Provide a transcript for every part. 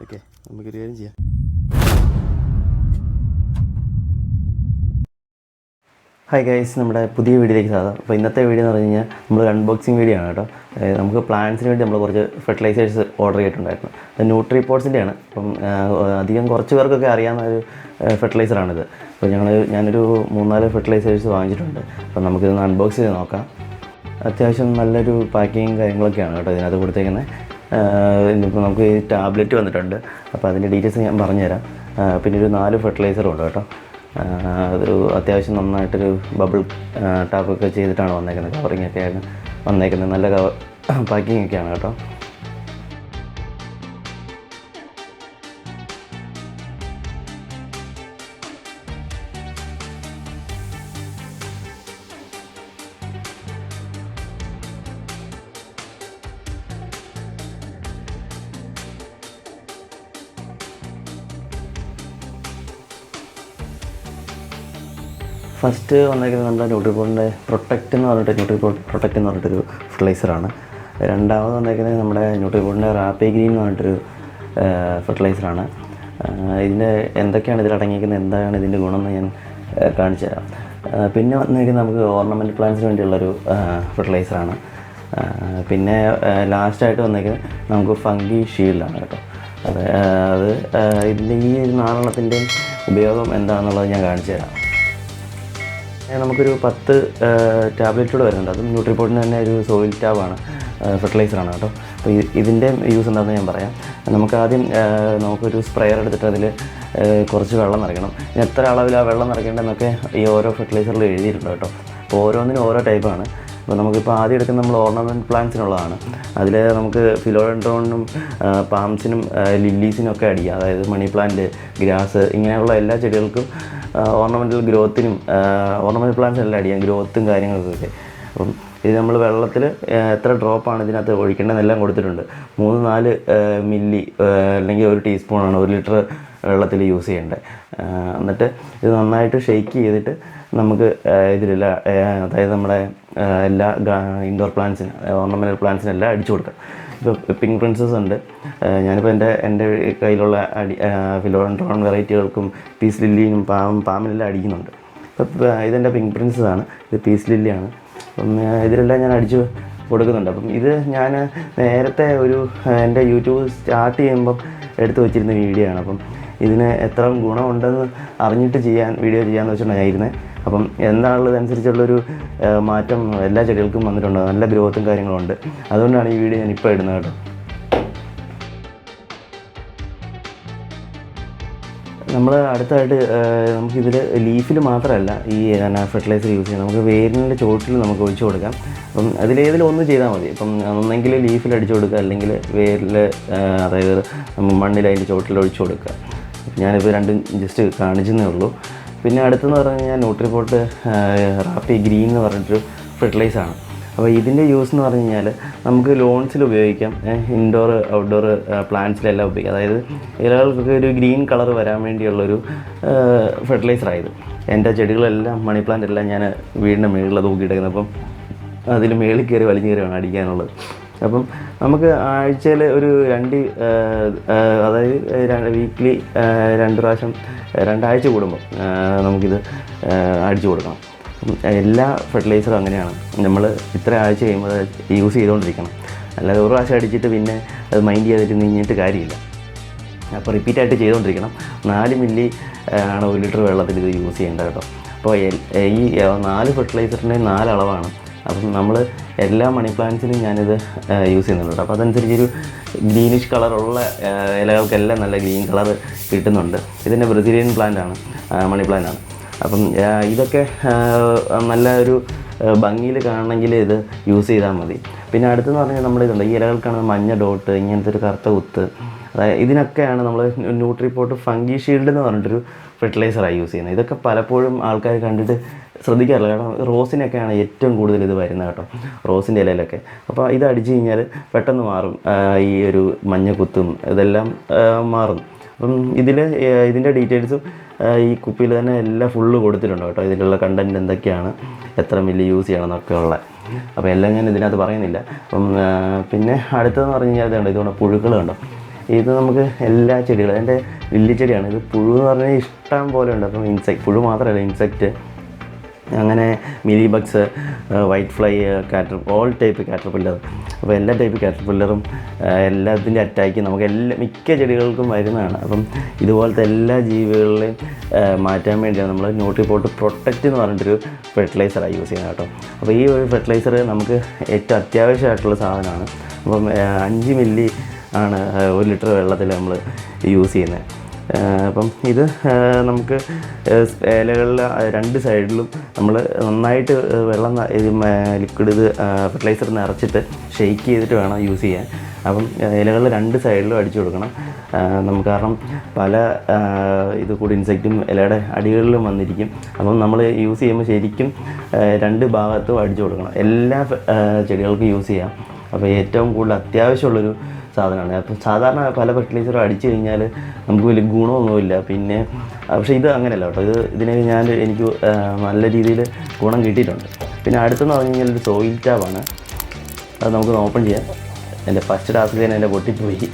Okay നമുക്കൊരു കാര്യം ചെയ്യാം. ഹായ് ഗൈസ് നമ്മുടെ പുതിയ വീഡിയോയിലേക്ക് സാധാ അപ്പോൾ ഇന്നത്തെ വീഡിയോ എന്ന് പറഞ്ഞു കഴിഞ്ഞാൽ നമ്മൾ അൺബോക്സിങ് വീഡിയോ ആണ് കേട്ടോ. നമുക്ക് പ്ലാന്റ്സിന് വേണ്ടി നമ്മൾ കുറച്ച് ഫെർട്ടിലൈസേഴ്സ് ഓർഡർ ചെയ്തിട്ടുണ്ടായിരുന്നു. അത് ന്യൂട്രി പോട്ട്സിന്റെയാണ് അപ്പം അധികം കുറച്ച് പേർക്കൊക്കെ അറിയാവുന്ന ഒരു ഫെർട്ടിലൈസറാണിത് അപ്പോൾ ഞങ്ങൾ ഞാനൊരു മൂന്നാൽ ഫെർട്ടിലൈസേഴ്സ് വാങ്ങിച്ചിട്ടുണ്ട്. അപ്പോൾ നമുക്കിതൊന്ന് അൺബോക്സ് ചെയ്ത് നോക്കാം. അത്യാവശ്യം നല്ലൊരു പാക്കിങ് കാര്യങ്ങളൊക്കെയാണ് കേട്ടോ ഇതിനകത്ത് കൊടുത്തേക്കുന്നത് ഇന്നിപ്പോൾ നമുക്ക് ഈ ടാബ്ലറ്റ് വന്നിട്ടുണ്ട്. അപ്പോൾ അതിന്റെ ഡീറ്റെയിൽസ് ഞാൻ പറഞ്ഞുതരാം. പിന്നെ ഒരു നാല് ഫെർട്ടിലൈസറും ഉണ്ട് കേട്ടോ. അതൊരു അത്യാവശ്യം നന്നായിട്ടൊരു ബബിൾ ടാപ്പൊക്കെ ചെയ്തിട്ടാണ് വന്നേക്കുന്നത്. കവറിങ് ഒക്കെയാണ് വന്നേക്കുന്നത്. നല്ല കവർ പാക്കിംഗ് ഒക്കെയാണ് കേട്ടോ. ഫസ്റ്റ് വന്നേക്കുന്നത് നമ്മുടെ ന്യൂട്രിപോളിന്റെ പ്രൊട്ടക്റ്റ് എന്ന് പറഞ്ഞിട്ട് ന്യൂട്രിപോൾ പ്രൊട്ടക്റ്റ് എന്ന് പറഞ്ഞിട്ടൊരു ഫെർട്ടിലൈസറാണ് രണ്ടാമത് വന്നേക്കുന്നത് നമ്മുടെ ന്യൂട്രിപോളിന്റെ റാപ്പി ഗ്രീൻ എന്ന് പറഞ്ഞിട്ടൊരു ഫെർട്ടിലൈസറാണ് ഇതിന്റെ എന്തൊക്കെയാണ് ഇതിൽ അടങ്ങിയിരിക്കുന്നത്? എന്താണ് ഇതിന്റെ ഗുണം എന്ന് ഞാൻ കാണിച്ചു തരാം. പിന്നെ വന്നേക്കുന്നത് നമുക്ക് ഓർണമെന്റ് പ്ലാന്റ്സിന് വേണ്ടിയുള്ളൊരു ഫെർട്ടിലൈസറാണ് പിന്നെ ലാസ്റ്റായിട്ട് വന്നേക്കുന്നത് നമുക്ക് ഫംഗി ഷീൽഡാണ് കേട്ടോ. അത് അത് ഇതിന്റെ ഈ നാലെണ്ണത്തിന്റെയും ഉപയോഗം എന്താണെന്നുള്ളത് ഞാൻ കാണിച്ചു തരാം. നമുക്കൊരു പത്ത് ടാബ്ലറ്റ് കൂടെ വരുന്നുണ്ട്. അതും ന്യൂട്രിപ്പോർട്ടിന് തന്നെ ഒരു സോയിൽ ടാബാണ്. ഫെർട്ടിലൈസറാണ് കേട്ടോ. അപ്പോൾ ഇതിന്റെ യൂസ് എന്താണെന്ന് ഞാൻ പറയാം. നമുക്ക് ആദ്യം നമുക്കൊരു സ്പ്രെയർ എടുത്തിട്ട് അതിൽ കുറച്ച് വെള്ളം നിറയ്ക്കണം. എത്ര അളവിൽ ആ വെള്ളം നിറയ്ക്കേണ്ടതെന്നൊക്കെ ഈ ഓരോ ഫെർട്ടിലൈസറിൽ എഴുതിയിട്ടുണ്ട് കേട്ടോ. അപ്പോൾ ഓരോന്നിനും ഓരോ ടൈപ്പാണ്. അപ്പോൾ നമുക്കിപ്പോൾ ആദ്യം എടുക്കുന്ന നമ്മൾ ഓർണമെന്റ് പ്ലാന്റ്സിനുള്ളതാണ്. അതിൽ നമുക്ക് ഫിലോഡൻഡ്രോണിനും പാംസിനും ലില്ലീസിനും ഒക്കെ അടിക്കുക അതായത് മണി പ്ലാന്റ് ഗ്രാസ് ഇങ്ങനെയുള്ള എല്ലാ ചെടികൾക്കും ഓർണമെന്റൽ ഗ്രോത്തിനും ഓർണമെന്റൽ പ്ലാന്റ്സ് എല്ലാം അടിക്കാം ഗ്രോത്തും കാര്യങ്ങൾക്കൊക്കെ. അപ്പം ഇത് നമ്മൾ വെള്ളത്തിൽ എത്ര ഡ്രോപ്പാണ് ഇതിനകത്ത് ഒഴിക്കേണ്ടതെന്നെല്ലാം കൊടുത്തിട്ടുണ്ട്. മൂന്ന് നാല് മില്ലി അല്ലെങ്കിൽ ഒരു ടീസ്പൂണാണ് ഒരു ലിറ്റർ വെള്ളത്തിൽ യൂസ് ചെയ്യേണ്ടത് എന്നിട്ട് ഇത് നന്നായിട്ട് ഷെയ്ക്ക് ചെയ്തിട്ട് നമുക്ക് ഇതിലെല്ലാം അതായത് നമ്മുടെ എല്ലാ ഇൻഡോർ പ്ലാന്റ്സിന് ഓർണമെന്റൽ പ്ലാന്റ്സിനെല്ലാം അടിച്ചു കൊടുക്കാം. പിങ്ക് പ്രിൻസസ് ഉണ്ട്. ഞാനിപ്പോൾ എന്റെ എന്റെ കയ്യിലുള്ള അടി ഫിലോഡ്രോൺ വെറൈറ്റികൾക്കും പീസ് ലില്ലിനും പാം പാമിനെല്ലാം അടിക്കുന്നുണ്ട്. അപ്പോൾ ഇതെന്റെ പിങ്ക് പ്രിൻസസ് ആണ്. ഇത് പീസ് ലില്ലിയാണ് അപ്പം ഇതിലെല്ലാം ഞാൻ അടിച്ചു കൊടുക്കുന്നുണ്ട്. അപ്പം ഇത് ഞാൻ നേരത്തെ ഒരു എന്റെ യൂട്യൂബ് സ്റ്റാർട്ട് ചെയ്യുമ്പം എടുത്തു വെച്ചിരുന്ന വീഡിയോ ആണ്. അപ്പം ഇതിന് എത്ര ഗുണമുണ്ടെന്ന് അറിഞ്ഞിട്ട് ചെയ്യാൻ വീഡിയോ ചെയ്യാമെന്ന് വെച്ചിട്ടുണ്ടായിരുന്നേ അപ്പം എന്താണുള്ളത് അനുസരിച്ചുള്ളൊരു ആ, മാറ്റം എല്ലാ ചെടികൾക്കും വന്നിട്ടുണ്ട്. നല്ല ഗ്രോത്തും കാര്യങ്ങളും ഉണ്ട് അതുകൊണ്ടാണ് ഈ വീഡിയോ ഞാൻ ഇപ്പോൾ ഇടുന്നത് കേട്ടോ. നമ്മൾ അടുത്തായിട്ട് നമുക്കിതിൽ ലീഫിൽ മാത്രമല്ല ഈ എന്നാ ഫെർട്ടിലൈസർ യൂസ് ചെയ്യാം നമുക്ക് വേരിന്റെ ചോട്ടിൽ നമുക്ക് ഒഴിച്ചു കൊടുക്കാം. അപ്പം അതിലേതിലും ഒന്ന് ചെയ്താൽ മതി. ഇപ്പം ഒന്നെങ്കിൽ ലീഫിൽ അടിച്ചു കൊടുക്കുക. അല്ലെങ്കിൽ വേരിൽ അതായത് മണ്ണിൽ അതിന്റെ ചോട്ടിൽ ഒഴിച്ചു കൊടുക്കുക. ഞാനിപ്പോൾ രണ്ടും ജസ്റ്റ് കാണിച്ചെന്നേ ഉള്ളൂ. പിന്നെ അടുത്തെന്ന് പറഞ്ഞു കഴിഞ്ഞാൽ ന്യൂട്രിപോട്ട് റാപ്പി ഗ്രീൻ എന്ന് പറഞ്ഞിട്ടൊരു ഫെർട്ടിലൈസാണ് അപ്പോൾ ഇതിന്റെ യൂസ് എന്ന് പറഞ്ഞു കഴിഞ്ഞാൽ നമുക്ക് ലോൺസിൽ ഉപയോഗിക്കാം. ഇൻഡോർ ഔട്ട്ഡോർ പ്ലാന്റ്സിലെല്ലാം ഉപയോഗിക്കാം. അതായത് ഇലകൾക്കൊക്കെ ഒരു ഗ്രീൻ കളർ വരാൻ വേണ്ടിയുള്ളൊരു ഫെർട്ടിലൈസറായത് എന്റെ ചെടികളെല്ലാം മണി പ്ലാന്റ് എല്ലാം ഞാൻ വീടിന്റെ മുകളിൽ തൂക്കിയിട്ടേക്കുന്നത്. അപ്പം അതിൽ മേളിൽ കയറി വലിഞ്ഞു കയറിയാണ് അടിക്കാനുള്ളത്. അപ്പം നമുക്ക് ആഴ്ചയിൽ ഒരു രണ്ട് അതായത് വീക്ക്ലി രണ്ട് പ്രാവശ്യം രണ്ടാഴ്ച കൂടുമ്പോൾ നമുക്കിത് അടിച്ചു കൊടുക്കണം. എല്ലാ ഫെർട്ടിലൈസറും അങ്ങനെയാണ്. നമ്മൾ ഇത്ര ആഴ്ച കഴിയുമ്പോൾ യൂസ് ചെയ്തുകൊണ്ടിരിക്കണം അല്ലാതെ ഒരു പ്രാവശ്യം അടിച്ചിട്ട് പിന്നെ അത് മൈൻഡ് ചെയ്തിട്ട് നീങ്ങിയിട്ട് കാര്യമില്ല. അപ്പോൾ റിപ്പീറ്റായിട്ട് ചെയ്തുകൊണ്ടിരിക്കണം നാല് മില്ലി ആണ് ഒരു ലിറ്റർ വെള്ളത്തിൽ ഇത് യൂസ് ചെയ്യേണ്ടത് കേട്ടോ. അപ്പോൾ ഈ നാല് ഫെർട്ടിലൈസറിന്റെ നാല് അളവാണ്. അപ്പം നമ്മൾ എല്ലാ മണി പ്ലാന്റ്സിനും ഞാനിത് യൂസ് ചെയ്യുന്നുണ്ട്. അപ്പോൾ അതനുസരിച്ച് ഒരു ഗ്രീനിഷ് കളറുള്ള ഇലകൾക്കെല്ലാം നല്ല ഗ്രീൻ കളർ കിട്ടുന്നുണ്ട്. ഇതിന്റെ ബ്രസീലിയൻ പ്ലാന്റാണ് മണി പ്ലാന്റാണ് അപ്പം ഇതൊക്കെ നല്ല ഒരു ഭംഗിയിൽ കാണണമെങ്കിൽ ഇത് യൂസ് ചെയ്താൽ മതി. പിന്നെ അടുത്തെന്ന് പറഞ്ഞാൽ നമ്മൾ ഇതുണ്ട് ഈ ഇലകൾക്കാണ് മഞ്ഞ ഡോട്ട് ഇങ്ങനത്തെ ഒരു കറുത്ത കുത്ത് അതായത് ഇതിനൊക്കെയാണ് നമ്മൾ ന്യൂട്രിപ്പോട്ട് ഫംഗി ഷീൽഡ് എന്ന് പറഞ്ഞിട്ടൊരു ഫെർട്ടിലൈസറായി യൂസ് ചെയ്യുന്നത്. ഇതൊക്കെ പലപ്പോഴും ആൾക്കാർ കണ്ടിട്ട് ശ്രദ്ധിക്കാറില്ല. കാരണം റോസിനൊക്കെയാണ് ഏറ്റവും കൂടുതൽ ഇത് വരുന്നത് കേട്ടോ. റോസിന്റെ ഇലയിലൊക്കെ. അപ്പോൾ ഇത് അടിച്ചു കഴിഞ്ഞാൽ പെട്ടെന്ന് മാറും. ഈ ഒരു മഞ്ഞ കുത്തും ഇതെല്ലാം മാറും. അപ്പം ഇതിൽ ഇതിന്റെ ഡീറ്റെയിൽസും ഈ കുപ്പിയിൽ തന്നെ എല്ലാം ഫുള്ള് കൊടുത്തിട്ടുണ്ട് കേട്ടോ. ഇതിലുള്ള കണ്ടന്റ് എന്തൊക്കെയാണ് എത്ര മില്ലി യൂസ് ചെയ്യണം എന്നൊക്കെ ഉള്ള. അപ്പോൾ എല്ലാം ഞാൻ ഇതിനകത്ത് പറയുന്നില്ല. അപ്പം പിന്നെ അടുത്തതെന്ന് പറഞ്ഞു കഴിഞ്ഞാൽ ഇതുണ്ട്. ഇതുകൊണ്ട് പുഴുക്കൾ കണ്ടോ? ഇത് നമുക്ക് എല്ലാ ചെടികളും എന്റെ വില്ലിച്ചെടിയാണ് ഇത് പുഴു എന്ന് പറഞ്ഞാൽ ഇഷ്ടം പോലെ ഉണ്ട്. അപ്പം ഇൻസെക്ട് പുഴു മാത്രമല്ല ഇൻസെക്റ്റ് അങ്ങനെ mealy bugs white fly cater all type caterpillar അപ്പോൾ എല്ലാ ടൈപ്പ് കാറ്റർ പില്ലറും എല്ലാത്തിന്റെ അറ്റാക്കും നമുക്ക് എല്ലാ മിക്ക ചെടികൾക്കും വരുന്നതാണ്. അപ്പം ഇതുപോലത്തെ എല്ലാ ജീവികളെയും മാറ്റാൻ വേണ്ടിയാണ് നമ്മൾ ന്യൂട്രിപോട്ട് പ്രൊട്ടക്റ്റ് എന്ന് പറഞ്ഞിട്ടൊരു ഫെർട്ടിലൈസറാണ് യൂസ് ചെയ്യുന്നത് കേട്ടോ. അപ്പോൾ ഈ ഒരു ഫെർട്ടിലൈസർ നമുക്ക് ഏറ്റവും അത്യാവശ്യമായിട്ടുള്ള സാധനമാണ്. അപ്പം അഞ്ച് മില്ലി ആണ് ഒരു ലിറ്റർ വെള്ളത്തിൽ നമ്മൾ യൂസ് ചെയ്യുന്നത്. അപ്പം ഇത് നമുക്ക് ഇലകളിൽ രണ്ട് സൈഡിലും നമ്മൾ നന്നായിട്ട് വെള്ളം ലിക്വിഡ് ഇത് ഫെർട്ടിലൈസർ നിറച്ചിട്ട് ഷെയ്ക്ക് ചെയ്തിട്ട് വേണം യൂസ് ചെയ്യാൻ. അപ്പം ഇലകളിൽ രണ്ട് സൈഡിലും അടിച്ചു കൊടുക്കണം. നമുക്ക് കാരണം പല ഇത് കൂടി ഇൻസെക്റ്റും ഇലയുടെ അടികളിലും വന്നിരിക്കും. അപ്പം നമ്മൾ യൂസ് ചെയ്യുമ്പോൾ ശരിക്കും രണ്ട് ഭാഗത്തും അടിച്ചു കൊടുക്കണം. എല്ലാ ചെടികൾക്കും യൂസ് ചെയ്യാം. അപ്പോൾ ഏറ്റവും കൂടുതൽ അത്യാവശ്യമുള്ളൊരു സാധനമാണ്. അപ്പം സാധാരണ പല ഫെർട്ടിലൈസറും അടിച്ചു കഴിഞ്ഞാൽ നമുക്ക് വലിയ ഗുണമൊന്നുമില്ല. പിന്നെ പക്ഷേ ഇത് അങ്ങനെയല്ല കേട്ടോ. ഇത് ഇതിനെ ഞാൻ എനിക്ക് നല്ല രീതിയിൽ ഗുണം കിട്ടിയിട്ടുണ്ട്. പിന്നെ അടുത്തെന്ന് പറഞ്ഞു കഴിഞ്ഞാൽ ഒരു സോയിൽ ടാബാണ് അത് നമുക്ക് ഓപ്പൺ ചെയ്യാം. എന്റെ ഫസ്റ്റ് ടാസ്കിൽ തന്നെ എന്റെ പൊട്ടിപ്പോയി.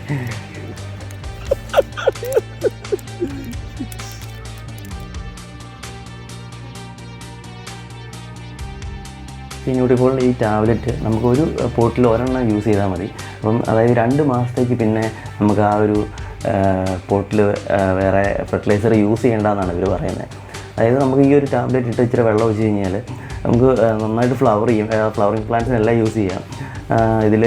ഈ ന്യൂട്രിഫോളിന്റെ ഈ ടാബ്ലറ്റ് നമുക്കൊരു പോട്ടിൽ ഒരെണ്ണം യൂസ് ചെയ്താൽ മതി. അപ്പം അതായത് രണ്ട് മാസത്തേക്ക് പിന്നെ നമുക്ക് ആ ഒരു പോട്ടിൽ വേറെ ഫെർട്ടിലൈസർ യൂസ് ചെയ്യേണ്ടതെന്നാണ് ഇവർ പറയുന്നത്. അതായത് നമുക്ക് ഈ ഒരു ടാബ്ലറ്റ് ഇട്ട് ഇച്ചിരി വെള്ളം ഒഴിച്ച് കഴിഞ്ഞാൽ നമുക്ക് നന്നായിട്ട് ഫ്ലവർ ചെയ്യും ഫ്ലവറിങ് പ്ലാന്റ്സിനെല്ലാം യൂസ് ചെയ്യാം. ഇതിൽ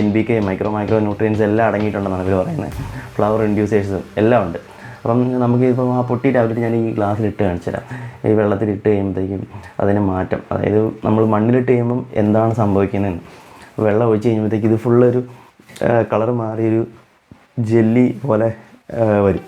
N P K micro micronutrients എല്ലാം അടങ്ങിയിട്ടുണ്ടെന്നാണ് ഇവർ പറയുന്നത്. ഫ്ലവർ ഇൻഡ്യൂസേഴ്സും എല്ലാം ഉണ്ട്. അപ്പം നമുക്ക് ഇപ്പം ആ പൊട്ടി ടാബ്ലറ്റ് ഞാൻ ഈ ഗ്ലാസ്സിലിട്ട് കാണിച്ചു തരാം ഈ വെള്ളത്തിലിട്ട് കഴിയുമ്പോഴത്തേക്കും അതിന് മാറ്റം. അതായത് നമ്മൾ മണ്ണിലിട്ട് കഴിയുമ്പം എന്താണ് സംഭവിക്കുന്നതെന്ന് വെള്ളം ഒഴിച്ച് കഴിയുമ്പോഴത്തേക്ക് ഇത് ഫുള്ളൊരു കളർ മാറിയൊരു ജെല്ലി പോലെ വരും.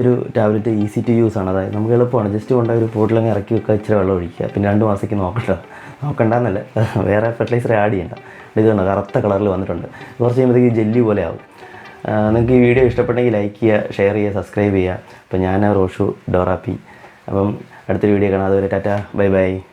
ഒരു ടാബ്ലറ്റ് ഈസി ടു യൂസ് ആണ്. അതായത് നമുക്ക് എളുപ്പമാണ്. ജസ്റ്റ് കൊണ്ട് ഒരു പോട്ടിലങ്ങ് ഇറക്കി വെക്കുക ഇച്ചിരി വെള്ളം ഒഴിക്കുക. പിന്നെ രണ്ട് മാസത്തേക്ക് നോക്കണ്ട. നോക്കണ്ടെന്നല്ല. വേറെ ഫെർട്ടിലൈസർ ആഡ് ചെയ്യണ്ട. ഇത് കണ്ടോ? കറുത്ത കളറിൽ വന്നിട്ടുണ്ട്. കുറച്ച് കഴിയുമ്പോഴത്തേക്ക് ജെല്ലി പോലെ ആവും. നിങ്ങൾക്ക് ഈ വീഡിയോ ഇഷ്ടപ്പെട്ടെങ്കിൽ ലൈക്ക് ചെയ്യുക ഷെയർ ചെയ്യുക സബ്സ്ക്രൈബ് ചെയ്യുക. അപ്പോൾ ഞാൻ റോഷു ഡോറാപ്പി. അപ്പം അടുത്തൊരു വീഡിയോ കാണാം. അതുവരെ ടാറ്റ. Bye bye.